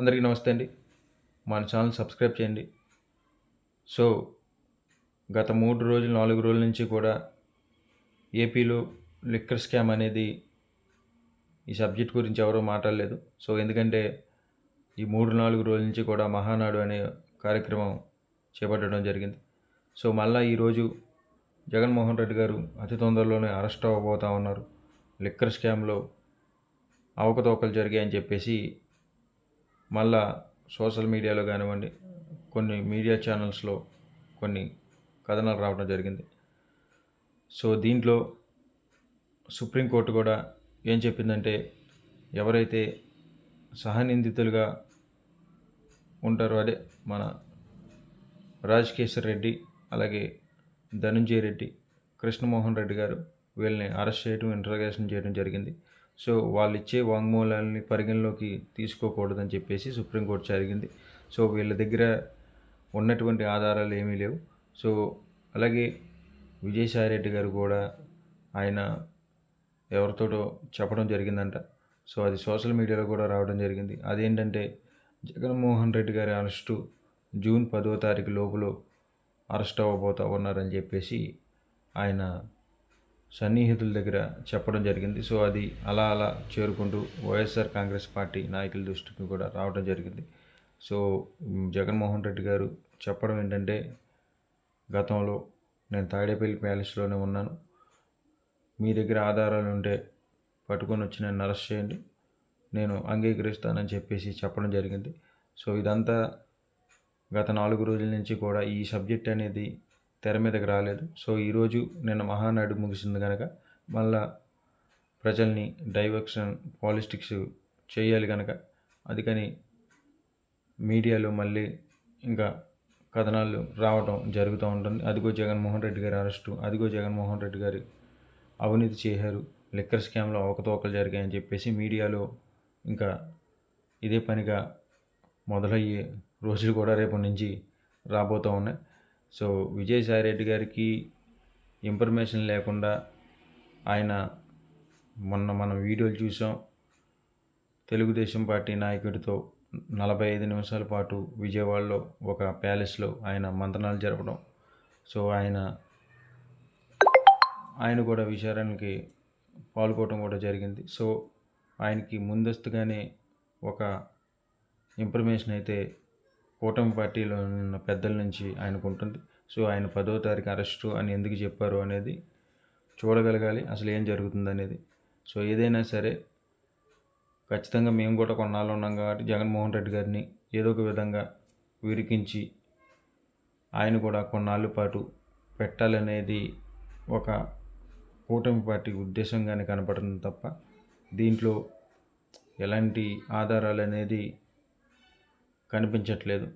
అందరికీ నమస్తే అండి. మన ఛానల్ సబ్స్క్రైబ్ చేయండి. సో గత మూడు రోజులు నాలుగు రోజుల నుంచి కూడా ఏపీలో లిక్కర్ స్కామ్ అనేది ఈ సబ్జెక్ట్ గురించి ఎవరూ మాట్లాడలేదు. సో ఎందుకంటే ఈ మూడు నాలుగు రోజుల నుంచి కూడా మహానాడు అనే కార్యక్రమం చేపట్టడం జరిగింది. సో మళ్ళీ ఈరోజు జగన్మోహన్ రెడ్డి గారు అతి తొందరలోనే అరెస్ట్ అవ్వబోతా ఉన్నారు. లిక్కర్ స్కామ్లో అవకతవకలు జరిగాయని చెప్పేసి మళ్ళా సోషల్ మీడియాలో కానివ్వండి కొన్ని మీడియా ఛానల్స్లో కొన్ని కథనాలు రావడం జరిగింది. సో దీంట్లో సుప్రీంకోర్టు కూడా ఏం చెప్పిందంటే ఎవరైతే సహనిందితులుగా ఉంటారో అదే మన రాజకేశ్వర్ రెడ్డి అలాగే ధనుంజయ రెడ్డి కృష్ణమోహన్ రెడ్డి గారు వీళ్ళని అరెస్ట్ చేయడం ఇంటర్గేషన్ చేయడం జరిగింది. సో వాళ్ళు ఇచ్చే వాంగ్మూలాలని పరిగణలోకి తీసుకోకూడదని చెప్పేసి సుప్రీంకోర్టు జరిగింది. సో వీళ్ళ దగ్గర ఉన్నటువంటి ఆధారాలు ఏమీ లేవు. సో అలాగే విజయసాయిరెడ్డి గారు కూడా ఆయన ఎవరితోటో చెప్పడం జరిగిందంట. సో అది సోషల్ మీడియాలో కూడా రావడం జరిగింది. అదేంటంటే జగన్మోహన్ రెడ్డి గారి అరెస్టు జూన్ పదో తారీఖు లోపల అరెస్ట్ అవ్వబోతా ఉన్నారని చెప్పేసి ఆయన సన్నిహితుల దగ్గర చెప్పడం జరిగింది. సో అది అలా అలా చేరుకుంటూ వైఎస్ఆర్ కాంగ్రెస్ పార్టీ నాయకుల దృష్టికి కూడా రావడం జరిగింది. సో జగన్మోహన్ రెడ్డి గారు చెప్పడం ఏంటంటే గతంలో నేను తాడేపల్లి ప్యాలెస్లోనే ఉన్నాను. మీ దగ్గర ఆధారాలు ఉంటే పట్టుకొని వచ్చి నన్ను అరెస్ట్ చేయండి. నేను అంగీకరిస్తానని చెప్పేసి చెప్పడం జరిగింది. సో ఇదంతా గత నాలుగు రోజుల నుంచి కూడా ఈ సబ్జెక్ట్ అనేది తెర మీదకి రాలేదు. సో ఈరోజు నిన్న మహానాడు ముగిసింది కనుక మళ్ళా ప్రజల్ని డైవర్షన్ పాలిటిక్స్ చేయాలి కనుక అందుకని మీడియాలో మళ్ళీ ఇంకా కథనాలు రావడం జరుగుతూ ఉంటుంది. అదిగో జగన్మోహన్ రెడ్డి గారి అరెస్టు అదిగో జగన్మోహన్ రెడ్డి గారి అవినీతి చేశారు లిక్కర్ స్కామ్లో అవకతవకలు జరిగాయని చెప్పేసి మీడియాలో ఇంకా ఇదే పనిగా మొదలయ్యే రోజులు కూడా రేపటి నుంచి రాబోతూ ఉన్నాయి. సో విజయసాయి రెడ్డి గారికి ఇన్ఫర్మేషన్ లేకుండా ఆయన మొన్న మనం వీడియోలు చూసాం. తెలుగుదేశం పార్టీ నాయకుడితో నలభై ఐదు నిమిషాల పాటు విజయవాడలో ఒక ప్యాలెస్లో ఆయన మంతనాలు జరపడం. సో ఆయన ఆయన కూడా విచారణకి పాల్గొనడం కూడా జరిగింది. సో ఆయనకి ముందస్తుగానే ఒక ఇన్ఫర్మేషన్ అయితే కూటమి పార్టీలో ఉన్న పెద్దల నుంచి ఆయనకు ఉంటుంది. సో ఆయన పదో తారీఖు అరెస్టు అని ఎందుకు చెప్పారు అనేది చూడగలగాలి. అసలు ఏం జరుగుతుంది అనేది. సో ఏదైనా సరే ఖచ్చితంగా మేము కూడా కొన్నాళ్ళు ఉన్నాం కాబట్టి జగన్మోహన్ రెడ్డి గారిని ఏదో ఒక విధంగా విరికించి ఆయన కూడా కొన్నాళ్ళ పాటు పెట్టాలనేది ఒక కూటమి పార్టీ ఉద్దేశంగానే కనపడుతుంది తప్ప దీంట్లో ఎలాంటి ఆధారాలు అనేది కనిపించట్లేదు.